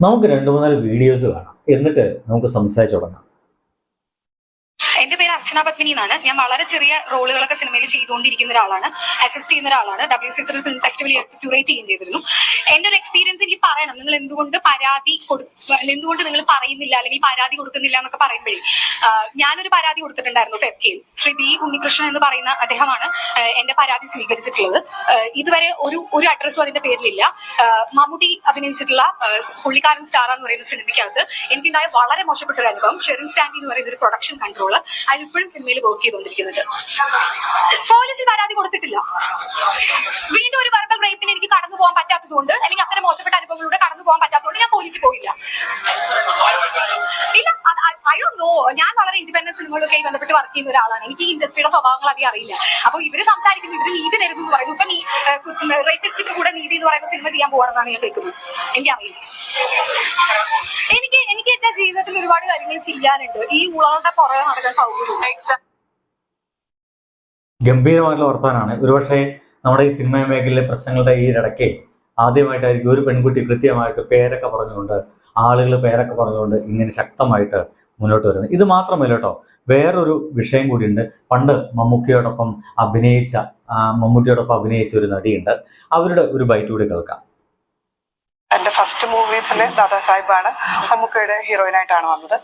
നമുക്ക് രണ്ട് മൂന്നാൽ വീഡിയോസ് കാണാം. എന്നിട്ട് നമുക്ക് സംസാരിച്ചു തുടങ്ങാം. എന്റെ പേര് അർച്ചന പത്മിനി എന്നാണ്. ഞാൻ വളരെ ചെറിയ റോളുകളൊക്കെ സിനിമയിൽ ചെയ്തുകൊണ്ടിരിക്കുന്ന ഒരാളാണ്. അസിസ്റ്റ് ചെയ്യുന്ന ഒരാളാണ്. W C film festival curate ചെയ്യുകയും ചെയ്തിരുന്നു. എന്റെ ഒരു എക്സ്പീരിയൻസ് എനിക്ക് പറയണം. നിങ്ങൾ എന്തുകൊണ്ട് പരാതി എന്തുകൊണ്ട് നിങ്ങൾ പറയുന്നില്ല? അല്ലെങ്കിൽ പരാതി കൊടുക്കുന്നില്ല എന്നൊക്കെ പറയുമ്പോഴേ ഞാനൊരു പരാതി കൊടുത്തിട്ടുണ്ടായിരുന്നു ഫെബ്കയിൽ. ശ്രീ ബി ഉണ്ണികൃഷ്ണൻ എന്ന് പറയുന്ന അദ്ദേഹമാണ് എന്റെ പരാതി സ്വീകരിച്ചിട്ടുള്ളത്. ഇതുവരെ ഒരു ഒരു അഡ്രസ്സും അതിന്റെ പേരിലില്ല. മമ്മൂട്ടി അഭിനയിച്ചിട്ടുള്ള പുള്ളിക്കാരൻ സ്റ്റാർ എന്ന് പറയുന്ന സിനിമയ്ക്കകത്ത് എനിക്കുണ്ടായ വളരെ മോശപ്പെട്ട ഒരു അനുഭവം. ഷെറിൻ സ്റ്റാൻഡി എന്ന് പറയുന്ന ഒരു പ്രൊഡക്ഷൻ കൺട്രോളർ അതിൽ ഇപ്പോഴും സിനിമയിൽ വർക്ക് ചെയ്തുകൊണ്ടിരിക്കുന്നത്. പോലീസിൽ പരാതി കൊടുത്തിട്ടില്ല. വീണ്ടും ഒരു വെർബൽ റേപ്പിന് എനിക്ക് കടന്നു പോകാൻ പറ്റാത്തതുകൊണ്ട് അല്ലെങ്കിൽ അത്തരം മോശപ്പെട്ട അനുഭവങ്ങളിലൂടെ കടന്നു പോകാൻ പറ്റാത്തതുകൊണ്ട് ഞാൻ പോലീസിൽ പോയില്ല. ഇല്ല ഐ ഡോ നോ ഞാൻ വളരെ ഇൻഡിപെൻഡന്റ് സിനിമകളൊക്കെ ബന്ധപ്പെട്ട് വർക്ക് ചെയ്യുന്ന ഒരാളാണ്. എനിക്ക് ഈ ഇൻഡസ്ട്രിയുടെ സ്വഭാവങ്ങൾ അധികം അറിയില്ല. അപ്പൊ ഇവർ സംസാരിക്കുന്നു ഇവർ നീതി തരുന്നു പറയുന്നു. ഇപ്പൊ നീ റേപ്പിസ്റ്റിന്റെ കൂടെ നീതി എന്ന് പറയുന്ന സിനിമ ചെയ്യാൻ പോകണമെന്നാണ് ഞാൻ കേൾക്കുന്നത്. എനിക്കറിയില്ല. എനിക്ക് എനിക്ക് എന്റെ ജീവിതത്തിൽ ഒരുപാട് കാര്യങ്ങൾ ചെയ്യാനുണ്ട്. ഈ ഉളകളുടെ പുറകെ നടക്കാൻ സൗകര്യം ഗംഭീരമായിട്ടുള്ള വർത്തമാനമാണ്. ഒരുപക്ഷെ നമ്മുടെ ഈ സിനിമാ മേഖലയിലെ പ്രശ്നങ്ങളുടെ ഈ ഇടയ്ക്ക് ആദ്യമായിട്ടായിരിക്കും ഒരു പെൺകുട്ടി കൃത്യമായിട്ട് പേരൊക്കെ പറഞ്ഞുകൊണ്ട് ആളുകൾ പേരൊക്കെ പറഞ്ഞുകൊണ്ട് ഇങ്ങനെ ശക്തമായിട്ട് മുന്നോട്ട് വരുന്നത്. ഇത് മാത്രമല്ല കേട്ടോ വേറൊരു വിഷയം കൂടിയുണ്ട്. പണ്ട് മമ്മൂക്കയോടൊപ്പം അഭിനയിച്ച മമ്മൂട്ടിയോടൊപ്പം അഭിനയിച്ച ഒരു നടിയുണ്ട്. അവരുടെ ഒരു ബൈറ്റ് കൂടി കേൾക്കാം. എന്റെ ഫസ്റ്റ് മൂവി തന്നെ ദാദാസാഹിബാണ്. മമ്മൂക്കയുടെ ഹീറോയിനായിട്ടാണ് വന്നത്.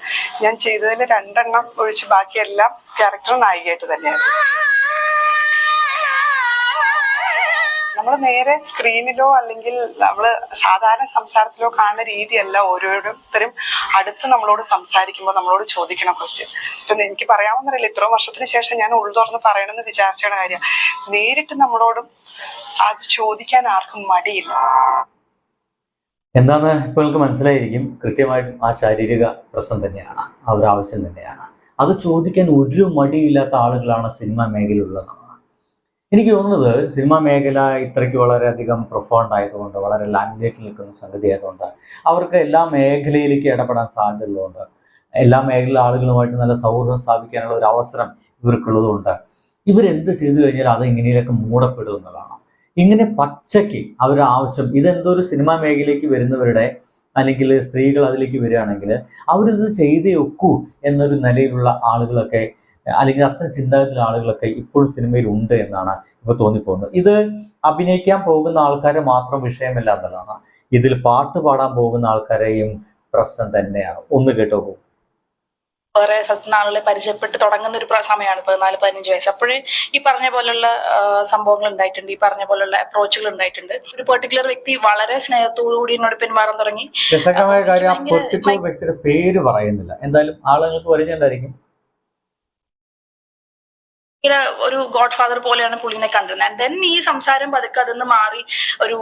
ഞാൻ ചെയ്തതിൽ രണ്ടെണ്ണം ഒഴിച്ച് ബാക്കിയെല്ലാം ക്യാരക്ടർ നായികയായിട്ട് തന്നെയാണ്. നമ്മൾ നേരെ സ്ക്രീനിലോ അല്ലെങ്കിൽ നമ്മൾ സാധാരണ സംസാരത്തിലോ കാണുന്ന രീതിയല്ല ഓരോരുത്തരും അടുത്ത് നമ്മളോട് സംസാരിക്കുമ്പോൾ നമ്മളോട് ചോദിക്കണ ക്വസ്റ്റ്യൻ ഇപ്പം എനിക്ക് പറയാമെന്നറിയില്ല ഇത്രയും വർഷത്തിന് ശേഷം ഞാൻ ഉള്ളു തുറന്ന് പറയണമെന്ന് വിചാരിച്ച കാര്യം. നേരിട്ട് നമ്മളോടും അത് ചോദിക്കാൻ ആർക്കും മടിയില്ല. എന്താന്ന് ഇപ്പോൾ നിങ്ങൾക്ക് മനസ്സിലായിരിക്കും കൃത്യമായിട്ടും ആ ശാരീരിക പ്രശ്നം തന്നെയാണ് ഒരു ആവശ്യം തന്നെയാണ്. അത് ചോദിക്കാൻ ഒരു മടിയില്ലാത്ത ആളുകളാണ് സിനിമാ മേഖലയിലുള്ളതാണ് എനിക്ക് തോന്നുന്നത് സിനിമാ മേഖല ഇത്രയ്ക്ക് വളരെയധികം പ്രൊഫൗണ്ട് ആയതുകൊണ്ട് വളരെ ലാംഗ്വേജിൽ നിൽക്കുന്ന സംഗതി ആയതുകൊണ്ട് അവർക്ക് എല്ലാ മേഖലയിലേക്ക് ഇടപെടാൻ സാധ്യതയുള്ളതുകൊണ്ട് എല്ലാ മേഖല ആളുകളുമായിട്ട് നല്ല സൗഹൃദം സ്ഥാപിക്കാനുള്ള ഒരു അവസരം ഇവർക്കുള്ളതുകൊണ്ട് ഇവരെന്ത് ചെയ്തു കഴിഞ്ഞാൽ അത് ഇങ്ങനെയൊക്കെ മൂടപ്പെടും എന്നുള്ളതാണ്. ഇങ്ങനെ പച്ചയ്ക്ക് അവരുടെ ആവശ്യം ഇതെന്തോ ഒരു സിനിമാ മേഖലയിലേക്ക് വരുന്നവരുടെ അല്ലെങ്കിൽ സ്ത്രീകൾ അതിലേക്ക് വരികയാണെങ്കിൽ അവരിത് ചെയ്തേ ഒക്കൂ എന്നൊരു നിലയിലുള്ള ആളുകളൊക്കെ അല്ലെങ്കിൽ അത്തരം ചിന്താഗതിയിലുള്ള ആളുകളൊക്കെ ഇപ്പോഴും സിനിമയിൽ ഉണ്ട് എന്നാണ് ഇപ്പൊ തോന്നിപ്പോകുന്നത്. ഇത് അഭിനയിക്കാൻ പോകുന്ന ആൾക്കാരെ മാത്രം വിഷയമല്ല എന്നുള്ളതാണ്. ഇതിൽ പാട്ട് പാടാൻ പോകുന്ന ആൾക്കാരെയും പ്രശ്നം തന്നെയാണ്. ഒന്ന് കേട്ടോ വേറെ ആളുകളെ പരിചയപ്പെട്ട് തുടങ്ങുന്ന ഒരു സമയമാണ് പതിനാല് പതിനഞ്ച് വയസ്സ്. അപ്പോഴേ ഈ പറഞ്ഞ പോലുള്ള സംഭവങ്ങൾ ഉണ്ടായിട്ടുണ്ട്. ഈ പറഞ്ഞ പോലുള്ള അപ്രോച്ചുകൾ ഉണ്ടായിട്ടുണ്ട്. ഒരു പെർട്ടിക്കുലർ വ്യക്തി വളരെ സ്നേഹത്തോടു കൂടി എന്നോട് പെരുമാറാൻ തുടങ്ങി. രസകരമായ കാര്യം ആ ഭയങ്കര- പെർട്ടിക്കുലർ വ്യക്തിയുടെ പേര് പറയുന്നില്ല. എന്തായാലും ആളുകൾക്ക് പരിചയം ഉണ്ടായിരിക്കും ഭയങ്കര ഒരു ഗോഡ് ഫാദർ പോലെയാണ് പുള്ളിനെ കണ്ടിരുന്നത്. ആൻഡ് ദെൻ ഈ സംസാരം പതുക്കെ അതിന്ന് മാറി ഒരു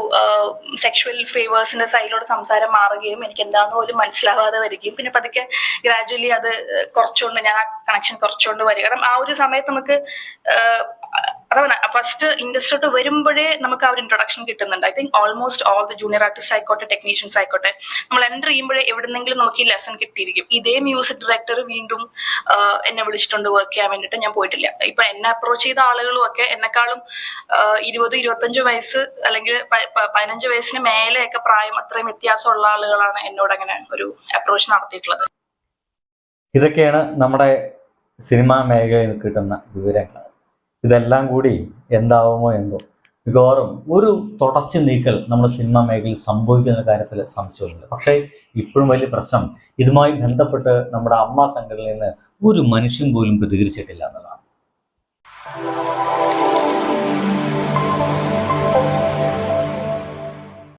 സെക്ഷുവൽ ഫേവേഴ്സിന്റെ സൈഡിലൂടെ സംസാരം മാറുകയും എനിക്ക് എന്താന്ന് പോലും മനസ്സിലാവാതെ വരികയും പിന്നെ പതുക്കെ ഗ്രാജുവലി അത് കുറച്ചുകൊണ്ട് ഞാൻ ആ കണക്ഷൻ കുറച്ചുകൊണ്ട് വരിക കാരണം ആ ഒരു സമയത്ത് നമുക്ക് അതാണ് ഫസ്റ്റ് ഇൻഡസ്ട്രിയോട്ട് വരുമ്പോഴേ നമുക്ക് ആ ഒരു ഇൻട്രൊഡക്ഷൻ കിട്ടുന്നുണ്ട്. I think almost all the junior artist ആയിക്കോട്ടെ ടെക്നീഷ്യൻസ് ആയിക്കോട്ടെ നമ്മൾ എന്റർ ചെയ്യുമ്പോഴേ എവിടെന്നെങ്കിലും നമുക്ക് ഈ ലെസൺ കിട്ടിയിരിക്കും. ഇതേ മ്യൂസിക് ഡയറക്ടർ വീണ്ടും എന്നെ വിളിച്ചിട്ടുണ്ട് വർക്ക് ചെയ്യാൻ വേണ്ടിയിട്ട്. ഞാൻ പോയിട്ടില്ല. ഇപ്പൊ എന്നെ അപ്രോച്ച് ചെയ്ത ആളുകളും ഒക്കെ എന്നെക്കാളും ഇരുപത് ഇരുപത്തഞ്ച് വയസ്സ് അല്ലെങ്കിൽ പതിനഞ്ച് വയസ്സിന് മേലെയൊക്കെ പ്രായം അത്രയും വ്യത്യാസമുള്ള ആളുകളാണ് എന്നോട് അങ്ങനെ ഒരു അപ്രോച്ച് നടത്തിയിട്ടുള്ളത്. ഇതൊക്കെയാണ് നമ്മുടെ സിനിമാ മേഖലയിൽ കിട്ടുന്ന വിവരങ്ങൾ ഇതെല്ലാം കൂടി എന്താവുമോ എന്തോ. മിക്കവാറും ഒരു തുടച്ചു നീക്കൽ നമ്മുടെ സിനിമാ മേഖലയിൽ സംഭവിക്കുന്ന കാര്യത്തിൽ സംശയമില്ല. പക്ഷേ ഇപ്പോഴും വലിയ പ്രശ്നം ഇതുമായി ബന്ധപ്പെട്ട് നമ്മുടെ അമ്മ സംഘടനയിൽ നിന്ന് ഒരു മനുഷ്യൻ പോലും പ്രതികരിച്ചിട്ടില്ല എന്നുള്ളതാണ്.